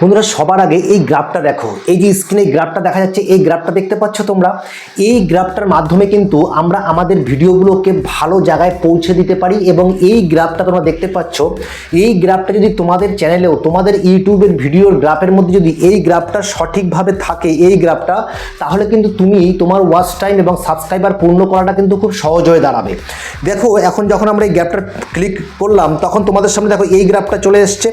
বন্ধুরা, সবার আগে এই গ্রাফটা দেখো। এই যে স্ক্রিনে গ্রাফটা দেখা যাচ্ছে, এই গ্রাফটা দেখতে পাচ্ছ তোমরা? এই গ্রাফটার মাধ্যমে কিন্তু আমরা আমাদের ভিডিওগুলোকে ভালো জায়গায় পৌঁছে দিতে পারি এবং এই গ্রাফটা তোমরা দেখতে পাচ্ছ, এই গ্রাফটা যদি তোমাদের চ্যানেলেও তোমাদের ইউটিউবের ভিডিওর গ্রাফের মধ্যে যদি এই গ্রাফটা সঠিকভাবে থাকে, এই গ্রাফটা তাহলে কিন্তু তুমি তোমার ওয়াচ টাইম এবং সাবস্ক্রাইবার পূর্ণ করাটা কিন্তু খুব সহজ হয়ে দাঁড়াবে। দেখো, এখন যখন আমরা এই গ্রাফটা ক্লিক করলাম, তখন তোমাদের সামনে দেখো, এই গ্রাফটা চলে এসছে।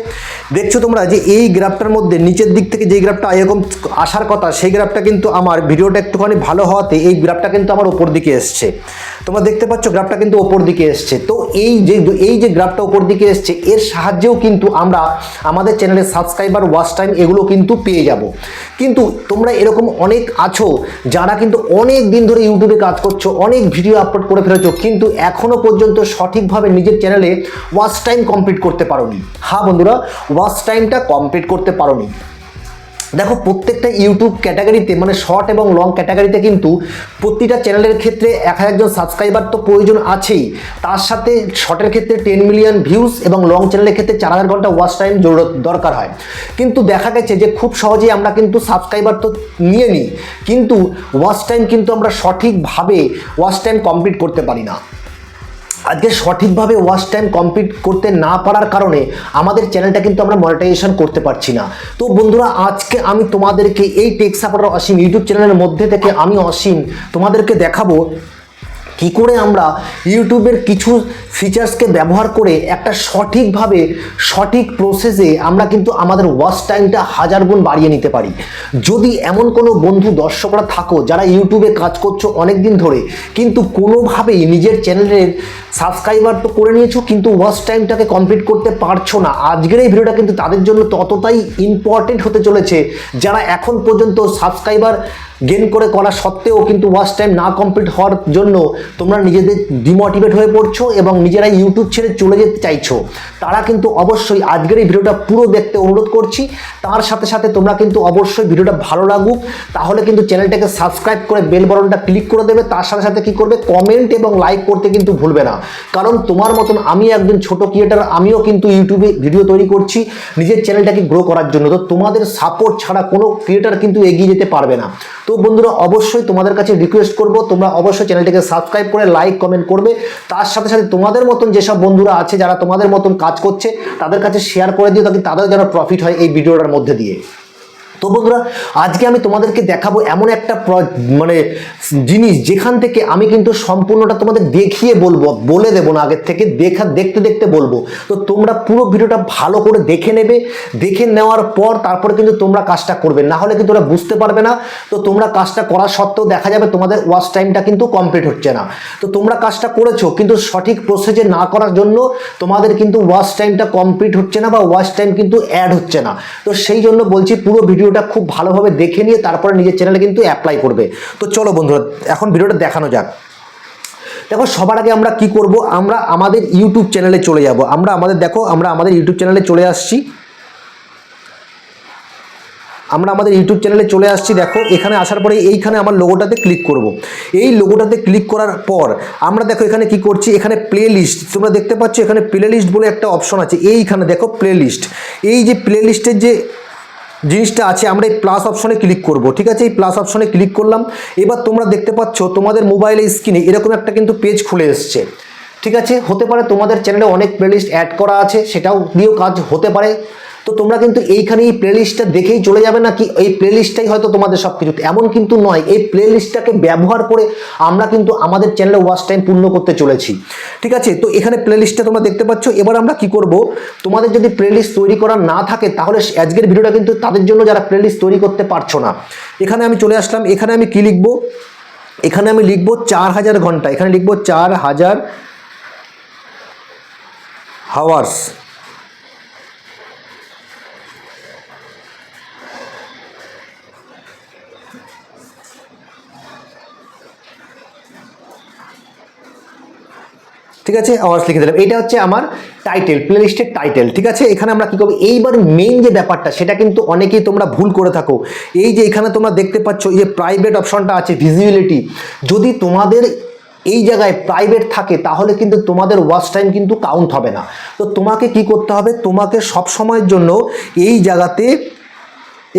দেখছ তোমরা যে এই গ্রাফটার মধ্যে, নিচের দিক থেকে যে গ্রাফটা এরকম আসার কথা, সেই গ্রাফটা কিন্তু আমার ভিডিওটা একটুখানি ভালো হওয়াতে এই গ্রাফটা কিন্তু আমার ওপর দিকে এসছে। তোমরা দেখতে পাচ্ছ গ্রাফটা কিন্তু ওপর দিকে এসছে। তো এই যে এই যে গ্রাফটা ওপর দিকে এসছে, এর সাহায্যেও কিন্তু আমরা আমাদের চ্যানেলের সাবস্ক্রাইবার ওয়াচ টাইম এগুলো কিন্তু পেয়ে যাব। কিন্তু তোমরা এরকম অনেক আছো যারা কিন্তু অনেক দিন ধরে ইউটিউবে কাজ করছ, অনেক ভিডিও আপলোড করে ফেলেছো, কিন্তু এখনও পর্যন্ত সঠিকভাবে নিজের চ্যানেলে ওয়াচ টাইম কমপ্লিট করতে পারোনি। হ্যাঁ বন্ধুরা ওয়াচ টাইমটা কমপ্লিট করতে পারোনি। দেখো, প্রত্যেকটা ইউটিউব ক্যাটাগরিতে মানে শর্ট এবং লং ক্যাটাগরিতে কিন্তু প্রতিটা চ্যানেলের ক্ষেত্রে এক হাজারজন সাবস্ক্রাইবার তো প্রয়োজন আছেই। তার সাথে শর্টের ক্ষেত্রে টেন মিলিয়ন ভিউজ এবং লং চ্যানেলের ক্ষেত্রে চার হাজার ঘণ্টা ওয়াচ টাইম জরুরত দরকার হয়। কিন্তু দেখা গেছে যে খুব সহজেই আমরা কিন্তু সাবস্ক্রাইবার তো নিয়ে নিই, কিন্তু ওয়াচ টাইম কিন্তু আমরা সঠিকভাবে ওয়াচ টাইম কমপ্লিট করতে পারি না। আজকে সঠিকভাবে ওয়াচ টাইম কমপ্লিট করতে না পারার কারণে আমাদের চ্যানেলটা কিন্তু আমরা মনিটাইজেশন করতে পারছি না। তো বন্ধুরা, আজকে আমি তোমাদেরকে এই টেক সাপোর্টার অসীম ইউটিউব চ্যানেলের মধ্যে থেকে আমি অসীম তোমাদেরকে দেখাবো কি করে আমরা ইউটিউবের কিছু ফিচার্সকে ব্যবহার করে একটা সঠিকভাবে, সঠিক প্রসেসে আমরা কিন্তু আমাদের ওয়াচ টাইমটা হাজার গুণ বাড়িয়ে নিতে পারি। যদি এমন কোনো বন্ধু, দর্শকরা থাকো যারা ইউটিউবে কাজ করছ অনেক দিন ধরে, কিন্তু কোনোভাবেই নিজের চ্যানেলের সাবস্ক্রাইবার তো করে নিয়েছো, কিন্তু ওয়াচ টাইমটাকে কমপ্লিট করতে পারছ না। আজকের এই ভিডিওটা কিন্তু তাদের জন্য ততটাই ইম্পর্টেন্ট হতে চলেছে, যারা এখন পর্যন্ত সাবস্ক্রাইবার গেন করে করা সত্ত্বেও কিন্তু ওয়াচ টাইম না কমপ্লিট হওয়ার জন্য তোমরা নিজেদের ডিমোটিভেট হয়ে পড়ছো এবং নিজেরা ইউটিউব ছেড়ে চলে যেতে চাইছো। তারা কিন্তু অবশ্যই আজকের এই ভিডিওটা পুরো দেখতে অনুরোধ করছি। তার সাথে সাথে তোমরা কিন্তু অবশ্যই ভিডিওটা ভালো লাগুক। তাহলে কিন্তু চ্যানেলটাকে সাবস্ক্রাইব করে বেল বটনটা ক্লিক করে দেবে। তার সাথে সাথে কি করবে? কমেন্ট এবং লাইক করতে কিন্তু ভুলবে না। কারণ তোমার মতন আমি একজন ছোট ক্রিয়েটার আমিও কিন্তু ইউটিউবে ভিডিও তৈরি করছি নিজের চ্যানেলটাকে গ্রো করার জন্য। তো তোমাদের সাপোর্ট ছাড়া কোনো ক্রিয়েটার কিন্তু এগিয়ে যেতে পারবে না। তো বন্ধুরা, অবশ্যই তোমাদের কাছে রিকোয়েস্ট করব। তোমরা অবশ্যই চ্যানেলটিকে সাবস্ক্রাইব করে লাইক কমেন্ট করবে। তার সাথে সাথে তোমাদের মতন যেসব বন্ধুরা আছে, যারা তোমাদের মতন কাজ করছে, তাদের কাছে শেয়ার করে দিও তাদের যেন প্রফিট হয় এই ভিডিওটার মধ্যে দিয়ে। তো বন্ধুরা, আজকে আমি তোমাদেরকে দেখাবো এমন একটা মানে জিনিস যেখান থেকে আমি কিন্তু সম্পূর্ণটা তোমাদের দেখিয়ে বলব, বলে দেবো না, আগের থেকে দেখা, দেখতে দেখতে বলব। তো তোমরা পুরো ভিডিওটা ভালো করে দেখে নেবে, দেখে নেওয়ার পর তারপরে কিন্তু তোমরা কাজটা করবে। না হলে কিন্তু ওরা বুঝতে পারবে না। তো তোমরা কাজটা করা সত্ত্বেও দেখা যাবে তোমাদের ওয়াচ টাইমটা কিন্তু কমপ্লিট হচ্ছে না। তো তোমরা কাজটা করেছ, কিন্তু সঠিক প্রসেসে না করার জন্য তোমাদের কিন্তু ওয়াচ টাইমটা কমপ্লিট হচ্ছে না বা ওয়াচ টাইম কিন্তু অ্যাড হচ্ছে না। তো সেই জন্য বলছি পুরো ভিডিওটা খুব ভালোভাবে দেখে নিয়ে তারপরে নিজের চ্যানেলে কিন্তু অ্যাপ্লাই করবে। তো চলো বন্ধুরা, এখন ভিডিওটা দেখানো যাক। দেখো, সবার আগে আমরা কি করব? আমরা আমাদের ইউটিউব চ্যানেলে চলে যাব। আমরা আমাদের, দেখো, আমরা আমাদের ইউটিউব চ্যানেলে চলে আসছি। আমরা আমাদের ইউটিউব চ্যানেলে চলে আসছি, দেখো, এখানে আসার পরে এইখানে আমার লোগোটাতে ক্লিক করব। এই লোগোটাতে ক্লিক করার পর আমরা, দেখো, এখানে কি করছি? এখানে প্লে লিস্ট তোমরা দেখতে পাচ্ছ এখানে প্লে লিস্ট বলে একটা অপশন আছে। এইখানে দেখো প্লে লিস্ট এই যে প্লে লিস্টের যে জিনিসটা আছে, আমরা এই প্লাস অপশনে ক্লিক করব, ঠিক আছে? এই প্লাস অপশনে ক্লিক করলাম, এবার তোমরা দেখতে পাচ্ছ তোমাদের মোবাইলে স্ক্রিনে এরকম একটা কিন্তু পেজ খুলে এসছে, ঠিক আছে? হতে পারে তোমাদের চ্যানেলে অনেক প্লেলিস্ট অ্যাড করা আছে, সেটাও দিয়েও কাজ হতে পারে। তো তোমরা কিন্তু এইখানে এই প্লেলিস্টটা দেখেই চলে যাবে না কি এই প্লেলিস্টটাই হয়তো তোমাদের সব কিছু এমন কিন্তু নয়, এই প্লেলিস্টটাকে ব্যবহার করে আমরা কিন্তু আমাদের চ্যানেলে ওয়াচ টাইম পূর্ণ করতে চলেছি। ঠিক আছে? তো এখানে প্লেলিস্টটা তোমরা দেখতে পাচ্ছ। এবার আমরা কি করব? তোমাদের যদি প্লেলিস্ট তৈরি করা না থাকে, তাহলে আজকের ভিডিওটা কিন্তু তাদের জন্য যারা প্লেলিস্ট তৈরি করতে পারছ না। এখানে আমি চলে আসলাম। এখানে আমি কি লিখব? এখানে আমি লিখব চার হাজার ঘণ্টা। এখানে লিখব চার হাজার হাওয়ার্স ঠিক আছে? আওয়াজ লিখে দিলাম। এটা হচ্ছে আমার টাইটেল প্লেলিস্টের টাইটেল ঠিক আছে? এখানে আমরা কি করব? এইবার মেইন যে ব্যাপারটা, সেটা কিন্তু অনেকেই তোমরা ভুল করে থাকো। এই যে এখানে তোমরা দেখতে পাচ্ছ, এই যে প্রাইভেট অপশনটা আছে ভিজিবিলিটি যদি তোমাদের এই জায়গায় প্রাইভেট থাকে, তাহলে কিন্তু তোমাদের ওয়াচ টাইম কিন্তু কাউন্ট হবে না। তো তোমাকে কি করতে হবে? তোমাকে সব সময়ের জন্য এই জায়গাতে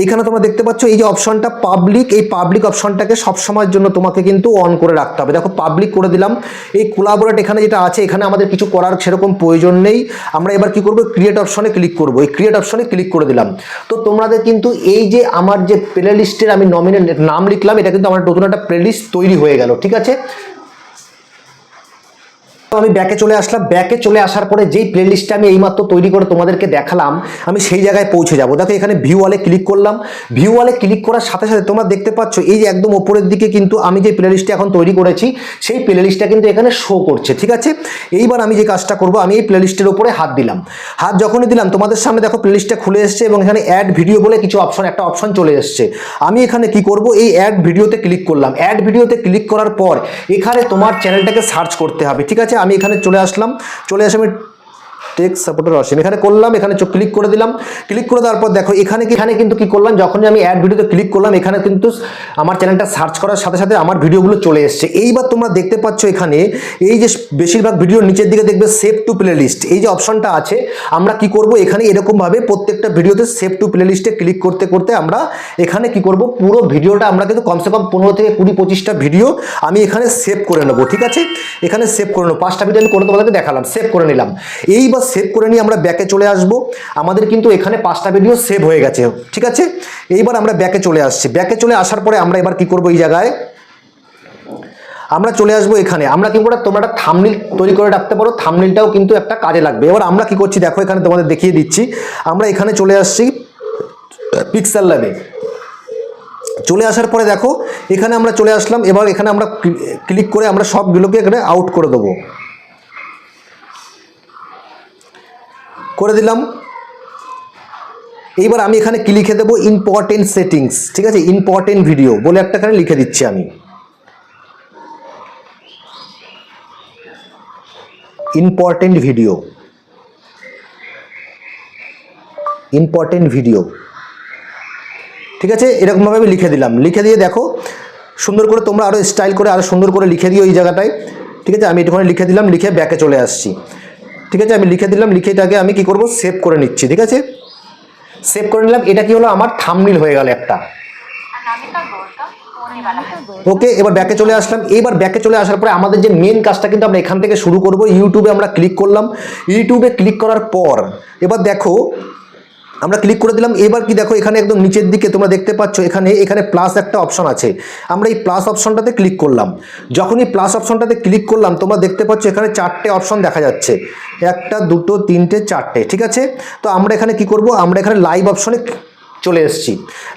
এইখানে তোমরা দেখতে পাচ্ছ, এই যে অপশনটা পাবলিক এই পাবলিক অপশনটাকে সবসময়ের জন্য তোমাকে কিন্তু অন করে রাখতে হবে। দেখো পাবলিক করে দিলাম। এই কোলাবোরেট এখানে যেটা আছে, এখানে আমাদের কিছু করার সেরকম প্রয়োজন নেই। আমরা এবার কি করব ক্রিয়েট অপশনে ক্লিক করব। এই ক্রিয়েট অপশনে ক্লিক করে দিলাম। তো তোমাদের কিন্তু এই যে আমার যে প্লে লিস্টের আমি নমিনেট নাম লিখলাম, এটা কিন্তু আমার নতুন একটা প্লে লিস্ট তৈরি হয়ে গেল, ঠিক আছে? তো আমি ব্যাকে চলে আসলাম। ব্যাকে চলে আসার পরে যেই প্লেলিস্টটা আমি এইমাত্র তৈরি করে তোমাদেরকে দেখালাম, আমি সেই জায়গায় পৌঁছে যাব। দেখো, এখানে ভিউ ওয়ালে ক্লিক করলাম। ভিউ ওয়ালে ক্লিক করার সাথে সাথে তোমরা দেখতে পাচ্ছ, এই যে একদম ওপরের দিকে কিন্তু আমি যে প্লেলিস্টটা এখন তৈরি করেছি, সেই প্লেলিস্টটা কিন্তু এখানে শো করছে, ঠিক আছে? এইবার আমি যে কাজটা করব, আমি এই প্লেলিস্টের উপরে হাত দিলাম। হাত যখনই দিলাম, তোমাদের সামনে দেখো প্লেলিস্টটা খুলে এসছে এবং এখানে অ্যাড ভিডিও বলে কিছু অপশন একটা অপশন চলে এসছে। আমি এখানে কি করব, এই অ্যাড ভিডিওতে ক্লিক করলাম। অ্যাড ভিডিওতে ক্লিক করার পর এখানে তোমার চ্যানেলটাকে সার্চ করতে হবে, ঠিক আছে? আমি এখানে চলে আসলাম। চলে আসে আমি টেক সাপোর্টার অসীম এখানে করলাম, এখানে ক্লিক করে দিলাম। ক্লিক করে দেওয়ার পর দেখো, এখানে এখানে কিন্তু কি করলাম? যখনই আমি অ্যাড ভিডিওতে ক্লিক করলাম, এখানে কিন্তু আমার চ্যানেলটা সার্চ করার সাথে সাথে আমার ভিডিওগুলো চলে এসছে। এইবার তোমরা দেখতে পাচ্ছ এখানে, এই যে বেশিরভাগ ভিডিওর নিচের দিকে দেখবে সেভ টু প্লে লিস্ট এই যে অপশনটা আছে, আমরা কি করব? এখানে এরকমভাবে প্রত্যেকটা ভিডিওতে সেভ টু প্লে লিস্টে ক্লিক করতে করতে আমরা এখানে কি করব? পুরো ভিডিওটা আমরা কিন্তু কমসে কম পনেরো থেকে কুড়ি, পঁচিশটা ভিডিও আমি এখানে সেভ করে নেব, ঠিক আছে? এখানে সেভ করে নেব। পাঁচটা ভিডিও আমি করে তোমাদেরকে দেখালাম সেভ করে নিলাম। এইবার সেভ করে নিয়ে আমরা ব্যাকে চলে আসব। আমাদের কিন্তু এখানে পাঁচটা ভিডিও সেভ হয়ে গেছে, ঠিক আছে? এইবার আমরা ব্যাকে চলে আসছি। ব্যাকে চলে আসার পরে আমরা এবার কি করব এই জায়গায়? আমরা চলে আসব এখানে। আমরা কি করে তোমরা একটা থামনিল তৈরি করে রাখতে পারো। থামনিলটাও কিন্তু একটা কাজে লাগবে। এবার আমরা কি করছি? দেখো, এখানে তোমাদের দেখিয়ে দিচ্ছি। আমরা এখানে চলে আসছি পিক্সেল ল্যাবে চলে আসার পরে দেখো, এখানে আমরা চলে আসলাম। এবার এখানে আমরা ক্লিক করে আমরা সবগুলোকে এখানে আউট করে দেবো। করে দিলাম। এইবার আমি এখানে কি লিখে দেবো? ইম্পর্টেন্ট সেটিংস ঠিক আছে? ইম্পর্টেন্ট ভিডিও বলে একটা এখানে লিখে দিচ্ছি আমি। ইম্পর্টেন্ট ভিডিও ইম্পর্টেন্ট ভিডিও ঠিক আছে? এরকমভাবে আমি লিখে দিলাম। লিখে দিয়ে দেখো, সুন্দর করে তোমরা আরও স্টাইল করে আরও সুন্দর করে লিখে দিও এই জায়গাটায়। ঠিক আছে? আমি এটুখানি লিখে দিলাম, লিখে ব্যাকে চলে আসছি। ঠিক আছে? আমি লিখে দিলাম, লিখে এটাকে আমি কি করব? সেভ করে নিচ্ছি, ঠিক আছে? সেভ করে নিলাম, এটা কি হলো? আমার থামনিল হয়ে গেল একটা। ওকে এবার ব্যাকে চলে আসলাম। এবার ব্যাকে চলে আসার পরে আমাদের যে মেন কাজটা কিন্তু আমরা এখান থেকে শুরু করব। ইউটিউবে আমরা ক্লিক করলাম। ইউটিউবে ক্লিক করার পর, এবার দেখো আমরা ক্লিক করে দিলাম, এবার কি দেখো, এখানে একদম নিচের দিকে তোমরা দেখতে পাচ্ছ, এখানে এখানে প্লাস একটা অপশন আছে। আমরা এই প্লাস অপশনটাতে ক্লিক করলাম। যখনই প্লাস অপশনটাতে ক্লিক করলাম, তোমরা দেখতে পাচ্ছ এখানে চারটে অপশন দেখা যাচ্ছে। একটা, দুটো, তিনটে, চারটে, ঠিক আছে? তো আমরা এখানে কি করব? আমরা এখানে লাইভ অপশনে চলে এসেছি।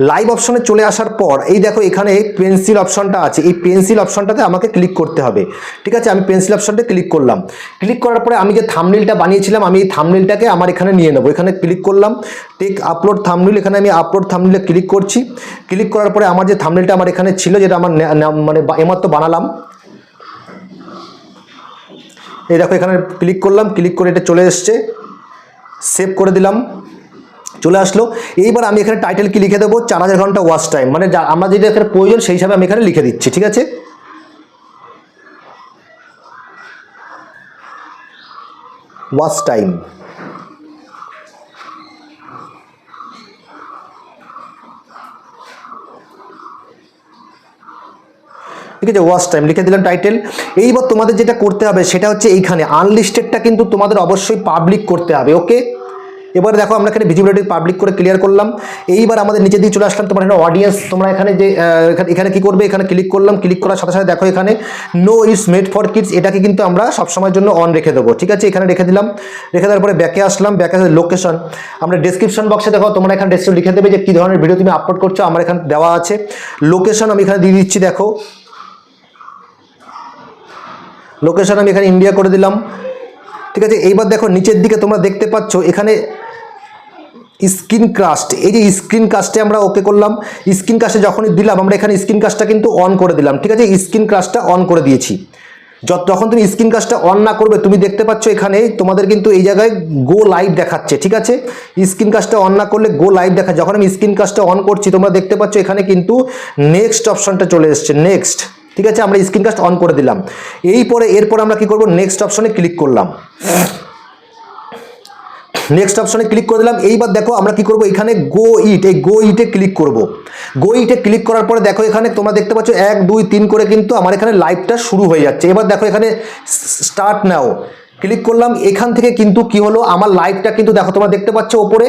লাইভ অপশনে চলে আসার পর, এই দেখো এখানে পেন্সিল অপশনটা আছে। এই পেন্সিল অপশনটাতে আমাকে ক্লিক করতে হবে। ঠিক আছে? আমি পেন্সিল অপশনটা ক্লিক করলাম। ক্লিক করার পরে আমি যে থামনিলটা বানিয়েছিলাম, আমি এই থামনিলটাকে আমার এখানে নিয়ে নেব। এখানে ক্লিক করলাম। টেক আপলোড থামনিল এখানে আমি আপলোড থামনিলে ক্লিক করছি। ক্লিক করার পরে আমার যে থামনিলটা আমার এখানে ছিল, যেটা আমার মানে এমাত্র বানালাম। এই দেখো এখানে ক্লিক করলাম। ক্লিক করে এটা চলে এসছে। সেভ করে দিলাম। চলে আসলো। এইবার আমি এখানে টাইটেল কি লিখে দেবো? চার হাজার ঘণ্টা ওয়াচ টাইম মানে আমরা যেটা এখানে প্রয়োজন সেই হিসাবে আমি এখানে লিখে দিচ্ছি, ঠিক আছে? ওয়াচ টাইম ঠিক আছে ওয়াচ টাইম লিখে দিলাম টাইটেল এইবার তোমাদের যেটা করতে হবে সেটা হচ্ছে এইখানে। আনলিস্টেডটা কিন্তু তোমাদের অবশ্যই পাবলিক করতে হবে ওকে এবার দেখো আমরা এখানে ভিজিবিলিটি পাবলিক করে ক্লিয়ার করলাম। এইবার আমাদের নিচে দিয়ে চলে আসলাম তোমার এখানে অডিয়েন্স তোমরা এখানে যে এখানে- কি করবে? এখানে ক্লিক করলাম। ক্লিক করার সাথে সাথে দেখো এখানে no is made for kids এটাকে কিন্তু আমরা সবসময়ের জন্য অন রেখে দেবো। ঠিক আছে? এখানে রেখে দিলাম। রেখে দেওয়ার পরে ব্যাকে আসলাম। ব্যাকে লোকেশন আমরা ডেসক্রিপশন বক্সে দেখো, তোমরা এখানে ডেসক্রিপশন লিখে দেবে যে কী ধরনের ভিডিও তুমি আপলোড করছ। আমার এখানে দেওয়া আছে। লোকেশন আমি এখানে দিয়ে দিচ্ছি, দেখো। লোকেশন আমি এখানে ইন্ডিয়া করে দিলাম। ঠিক আছে, এইবার দেখো নিচের দিকে তোমরা দেখতে পাচ্ছ, এখানে স্ক্রিন কাস্ট এই যে স্ক্রিন কাস্টে আমরা ওকে করলাম স্ক্রিন কাস্টে যখনই দিলাম, আমরা এখানে স্ক্রিন কাস্টটা কিন্তু অন করে দিলাম, ঠিক আছে স্ক্রিন কাস্টটা অন করে দিয়েছি। যত যখন তুমি স্ক্রিন কাস্টটা অন না করবে, তুমি দেখতে পাচ্ছ এখানে তোমাদের কিন্তু এই জায়গায় গো লাইভ দেখাচ্ছে, ঠিক আছে? স্ক্রিন কাস্টটা অন না করলে গো লাইভ দেখা যখন আমি স্ক্রিন কাস্টটা অন করছি, তোমরা দেখতে পাচ্ছ এখানে কিন্তু নেক্সট অপশনটা চলে এসছে নেক্সট ঠিক আছে? আমরা স্ক্রিন কাস্ট অন করে দিলাম। এই পরে, এরপর আমরা কি করব? নেক্সট অপশনে ক্লিক করলাম। নেক্সট অপশনে ক্লিক করে দিলাম। এইবার দেখো, আমরা কি করব? এখানে গো ইট এই গো ইটে ক্লিক করব। গো ইটে ক্লিক করার পরে দেখো, এখানে তোমরা দেখতে পাচ্ছ, এক, দুই, তিন করে কিন্তু আমার এখানে লাইভটা শুরু হয়ে যাচ্ছে। এবার দেখো, এখানে স্টার্ট নাও। ক্লিক করলাম। এখান থেকে কিন্তু কি হলো? আমার লাইভটা কিন্তু দেখো, তোমরা দেখতে পাচ্ছ ওপরে।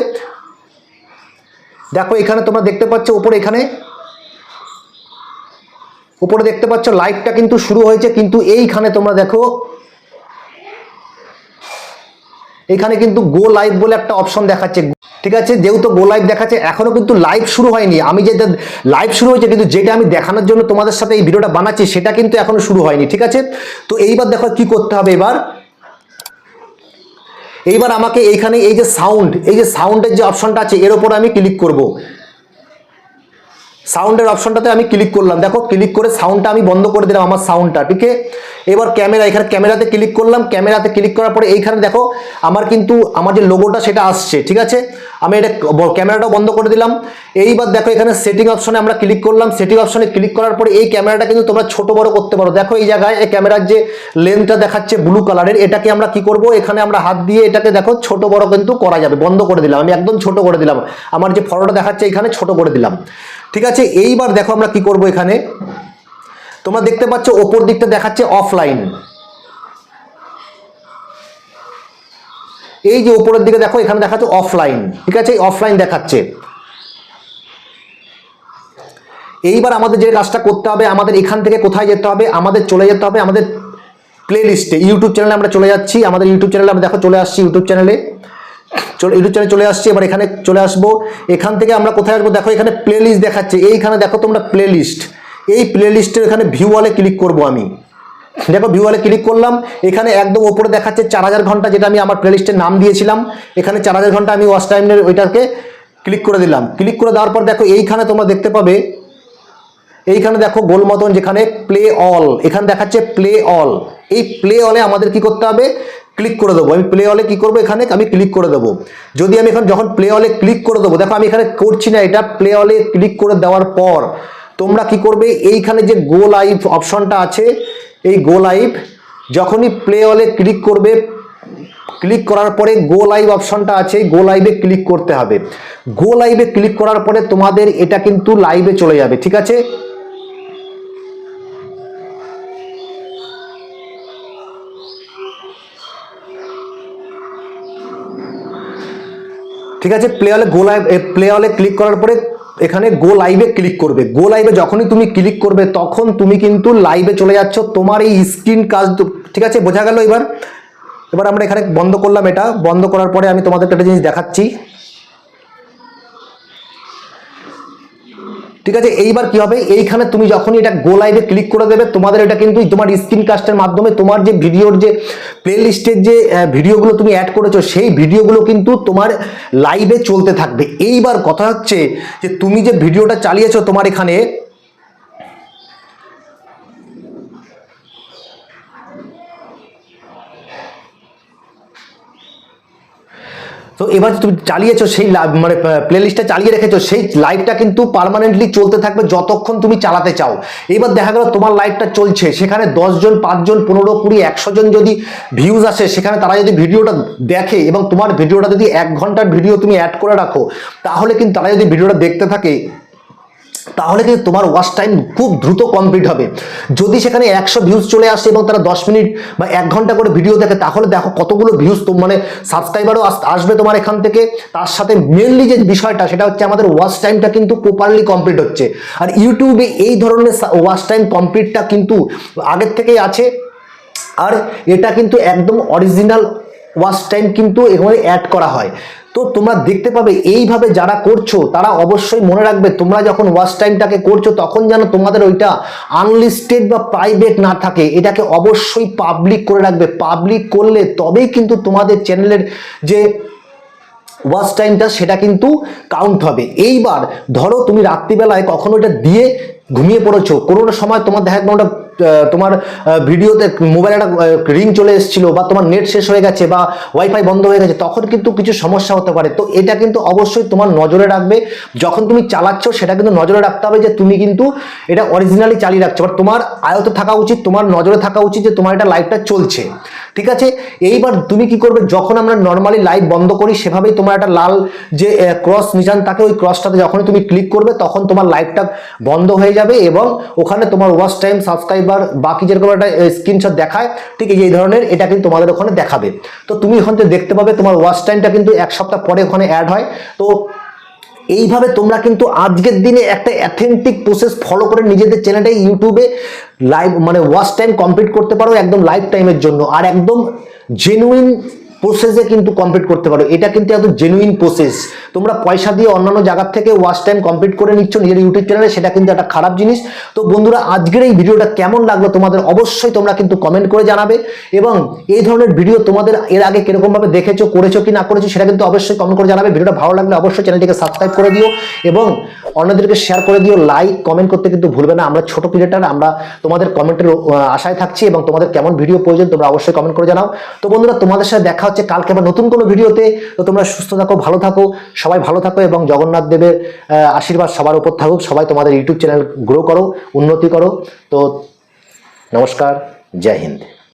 দেখো, এখানে তোমরা দেখতে পাচ্ছ ওপরে এখানে উপরে দেখতে পাচ্ছ লাইভটা কিন্তু শুরু হয়েছে, কিন্তু এইখানে তোমরা দেখো এখানে কিন্তু গো লাইভ বলে একটা অপশন দেখাচ্ছে। ঠিক আছে, যেহেতু গো লাইভ দেখাচ্ছে, এখনও কিন্তু লাইভ শুরু হয়নি। আমি যে লাইভ শুরু হয়েছে, কিন্তু যেটা আমি দেখানোর জন্য তোমাদের সাথে এই ভিডিওটা বানাচ্ছি, সেটা কিন্তু এখনও শুরু হয়নি। ঠিক আছে? তো এইবার দেখো কি করতে হবে এবার। এইবার আমাকে এইখানে এই যে সাউন্ড এই যে সাউন্ডের যে অপশনটা আছে, এর উপর আমি ক্লিক করব। সাউন্ডের অপশনটাতে আমি ক্লিক করলাম। দেখো ক্লিক করে সাউন্ডটা আমি বন্ধ করে দিলাম আমার সাউন্ডটা, ঠিক এবার ক্যামেরা, এখানে ক্যামেরাতে ক্লিক করলাম। ক্যামেরাতে ক্লিক করার পরে এইখানে দেখো, আমার কিন্তু, আমার যে লোগোটা সেটা আসছে, ঠিক আছে? আমি এটা ক্যামেরাটাও বন্ধ করে দিলাম। এইবার দেখো, এখানে সেটিং অপশনে আমরা ক্লিক করলাম। সেটিং অপশনে ক্লিক করার পরে এই ক্যামেরাটা কিন্তু তোমরা ছোট, বড় করতে পারো। দেখো, এই জায়গায় এই ক্যামেরার যে লেন্থটা দেখাচ্ছে ব্লু কালারের এটাকে আমরা কি করব? এখানে আমরা হাত দিয়ে এটাকে দেখো, ছোট, বড় কিন্তু করা যাবে। বন্ধ করে দিলাম। আমি একদম ছোট করে দিলাম। আমার যে ফটোটা দেখাচ্ছে এখানে ছোট করে দিলাম। ঠিক আছে? এইবার দেখো আমরা কি করব এখানে? তোমরা দেখতে পাচ্ছ, ওপর দিকটা দেখাচ্ছে অফলাইন এই যে উপরের দিকে দেখো, এখানে দেখাচ্ছে অফলাইন ঠিক আছে? অফলাইন দেখাচ্ছে। এইবার আমাদের যে কাজটা করতে হবে, আমাদের এখান থেকে কোথায় যেতে হবে, আমাদের চলে যেতে হবে, আমাদের প্লে লিস্টে ইউটিউব চ্যানেলে আমরা চলে যাচ্ছি, আমাদের ইউটিউব চ্যানেলে আমরা দেখো, চলে আসছি ইউটিউব চ্যানেলে চলে, ইউটিউব চ্যানেলে চলে আসছি, এবার এখানে চলে আসব। এখান থেকে আমরা কোথায় আসব? দেখো, এখানে প্লে লিস্ট দেখাচ্ছে। এইখানে দেখো তোমরা প্লে লিস্ট এই প্লে লিস্টের এখানে ভিউ ওয়ালে ক্লিক করব আমি। দেখো ভিউয়ালে ক্লিক করলাম। এখানে একদম ওপরে দেখাচ্ছে চার হাজার ঘণ্টা, যেটা আমি আমার প্লেলিস্টের নাম দিয়েছিলাম। এখানে চার হাজার ঘণ্টা আমি ওয়াশ টাইমের ওইটাকে ক্লিক করে দিলাম। ক্লিক করে দেওয়ার পর দেখো, এইখানে তোমরা দেখতে পাবে, এইখানে দেখো গোল মতন যেখানে প্লে অল এখানে দেখাচ্ছে প্লে অল এই প্লে অলে আমাদের কি করতে হবে? ক্লিক করে দেবো। আমি প্লে অলে কি করব এখানে? আমি ক্লিক করে দেবো। যদি আমি এখন যখন প্লে অলে ক্লিক করে দেবো, দেখো আমি এখানে করছি না এটা। প্লে অলে ক্লিক করে দেওয়ার পর তোমরা কি করবে? এইখানে যে গো লাইভ অপশনটা আছে, এই গো লাইভ যখনই প্লে অলে ক্লিক করবে ক্লিক করার পরে গো লাইভ অপশনটা আছে গো লাইভে ক্লিক করতে হবে। গো লাইভে ক্লিক করার পরে তোমাদের এটা কিন্তু লাইভে চলে যাবে, ঠিক আছে? ঠিক আছে? প্লে অলে গো লাইভ প্লে অলে ক্লিক করার পরে এখানে গো লাইভে ক্লিক করবে। গো লাইভে যখনই তুমি ক্লিক করবে, তখন তুমি কিন্তু লাইভে চলে যাচ্ছ। তোমার এই স্ক্রিন কাজ ঠিক আছে? বোঝা গেল এবার? এবার আমরা এখানে বন্ধ করলাম এটা। বন্ধ করার পরে আমি তোমাদের একটা জিনিস দেখাচ্ছি। ঠিক আছে? এইবার কি হবে? এইখানে তুমি যখনই এটা গো লাইভে ক্লিক করে দেবে, তোমাদের এটা কিন্তু তোমার স্ক্রিন কাস্টের মাধ্যমে তোমার যে ভিডিওর যে প্লে লিস্টের যে ভিডিওগুলো তুমি অ্যাড করেছ, সেই ভিডিওগুলো কিন্তু তোমার লাইভে চলতে থাকবে। এইবার কথা হচ্ছে যে, তুমি যে ভিডিওটা চালিয়েছো তোমার এখানে তো এবার তুমি চালিয়েছো সেই মানে প্লেলিস্টটা চালিয়ে রেখেছো, সেই লাইভটা কিন্তু পার্মানেন্টলি চলতে থাকবে যতক্ষণ তুমি চালাতে চাও। এবার দেখা গেল তোমার লাইভটা চলছে, সেখানে দশজন, পাঁচজন, পনেরো, কুড়ি একশো জন যদি ভিউজ আসে, সেখানে তারা যদি ভিডিওটা দেখে এবং তোমার ভিডিওটা যদি এক ঘণ্টার ভিডিও তুমি অ্যাড করে রাখো, তাহলে কিন্তু তারা যদি ভিডিওটা দেখতে থাকে তাহলে কিন্তু তোমার ওয়াচ টাইম খুব দ্রুত কমপ্লিট হবে। যদি সেখানে একশো ভিউজ চলে আসে এবং তারা দশ মিনিট বা এক ঘণ্টা করে ভিডিও দেখে, তাহলে দেখো কতগুলো ভিউজ মানে সাবস্ক্রাইবারও আসবে তোমার এখান থেকে। তার সাথে মেনলি যে বিষয়টা, সেটা হচ্ছে আমাদের ওয়াচ টাইমটা কিন্তু প্রপারলি কমপ্লিট হচ্ছে। আর ইউটিউবে এই ধরনের ওয়াচ টাইম কমপ্লিটটা কিন্তু আগের থেকেই আছে। আর এটা কিন্তু একদম অরিজিনাল ওয়াচ টাইম কিন্তু এখানে অ্যাড করা হয়। তো তোমরা দেখতে পাবে এইভাবে যারা করছ তারা অবশ্যই মনে রাখবে তোমরা যখন ওয়াচ টাইমটাকে করছ তখন যেন তোমাদের ওইটা আনলিস্টেড বা প্রাইভেট না থাকে। এটাকে অবশ্যই পাবলিক করে রাখবে। পাবলিক করলে তবেই কিন্তু তোমাদের চ্যানেলের যে ওয়াচ টাইমটা সেটা কিন্তু কাউন্ট হবে। এইবার ধরো তুমি রাত্রিবেলায় কখনো এটা দিয়ে ঘুমিয়ে পড়েছো। কোনো সময় তোমার দেখা একটা আহ, তোমার ভিডিওতে মোবাইল একটা রিং চলে এসেছিল বা তোমার নেট শেষ হয়ে গেছে বা ওয়াইফাই বন্ধ হয়ে গেছে, তখন কিন্তু কিছু সমস্যা হতে পারে। তো এটা কিন্তু অবশ্যই তোমার নজরে রাখবে। যখন তুমি চালাচ্ছ, সেটা কিন্তু নজরে রাখতে হবে যে তুমি কিন্তু এটা অরিজিনালি চালিয়ে রাখছো। বা তোমার আয়ত্ত থাকা উচিত, তোমার নজরে থাকা উচিত যে তোমার এটা লাইফটা চলছে। ঠিক আছে? এইবার তুমি কি করবে? যখন আমরা নর্মালি লাইভ বন্ধ করি, সেভাবেই তোমার একটা লাল যে ক্রস নিশান থাকে ওই ক্রসটাতে যখনই তুমি ক্লিক করবে, তখন তোমার লাইভটা বন্ধ হয়ে যাবে এবং ওখানে তোমার ওয়াচ টাইম সাবস্ক্রাইবার বাকি যেরকম একটা স্ক্রিনশট দেখায়, ঠিক এই ধরনের, এটা কিন্তু তোমাদের ওখানে দেখাবে। তো তুমি ওখান থেকে দেখতে পাবে, তোমার ওয়াচ টাইমটা কিন্তু এক সপ্তাহ পরে ওখানে অ্যাড হয়। তো এইভাবে তোমরা কিন্তু আজকের দিনে একটা অ্যাথেন্টিক প্রসেস ফলো করে নিজেদের চ্যানেলটা ইউটিউবে লাইভ মানে ওয়াচ টাইম কমপ্লিট করতে পারো একদম লাইফ টাইমের জন্য। আর একদম জেনুইন প্রসেসে কিন্তু কমপ্লিট করতে পারো। এটা কিন্তু একদম জেনুইন প্রসেস তোমরা পয়সা দিয়ে অন্যান্য জায়গার থেকে ওয়াচ টাইম কমপ্লিট করে নিচ্ছ নিজের ইউটিউব চ্যানেলে সেটা কিন্তু একটা খারাপ জিনিস। তো বন্ধুরা, আজকের এই ভিডিওটা কেমন লাগল তোমাদের অবশ্যই তোমরা কিন্তু কমেন্ট করে জানাবে। এবং এই ধরনের ভিডিও তোমাদের এর আগে কিরকমভাবে দেখেছ, করেছ কি না করেছ, সেটা কিন্তু অবশ্যই কমেন্ট করে জানাবে। ভিডিওটা ভালো লাগলে অবশ্যই চ্যানেলটিকে সাবস্ক্রাইব করে দিও। এবং অন্যদেরকে শেয়ার করে দিও। লাইক কমেন্ট করতে কিন্তু ভুলবে না। আমরা ছোট ক্রিয়েটার আমরা তোমাদের কমেন্টের আশায় থাকছি এবং তোমাদের কেমন ভিডিও প্রয়োজন তোমরা অবশ্যই কমেন্ট করে জানাও। তো বন্ধুরা, তোমাদের সাথে দেখা হচ্ছে, কালকে আবার নতুন কোনো ভিডিওতে। তো তোমরা সুস্থ থাকো, ভালো থাকো, সবাই ভালো থাকো এবং জগন্নাথ দেবের আশীর্বাদ সবার উপর থাকুক। সবাই তোমাদের ইউটিউব চ্যানেল গ্রো করো, উন্নতি করো। তো নমস্কার, জয় হিন্দ।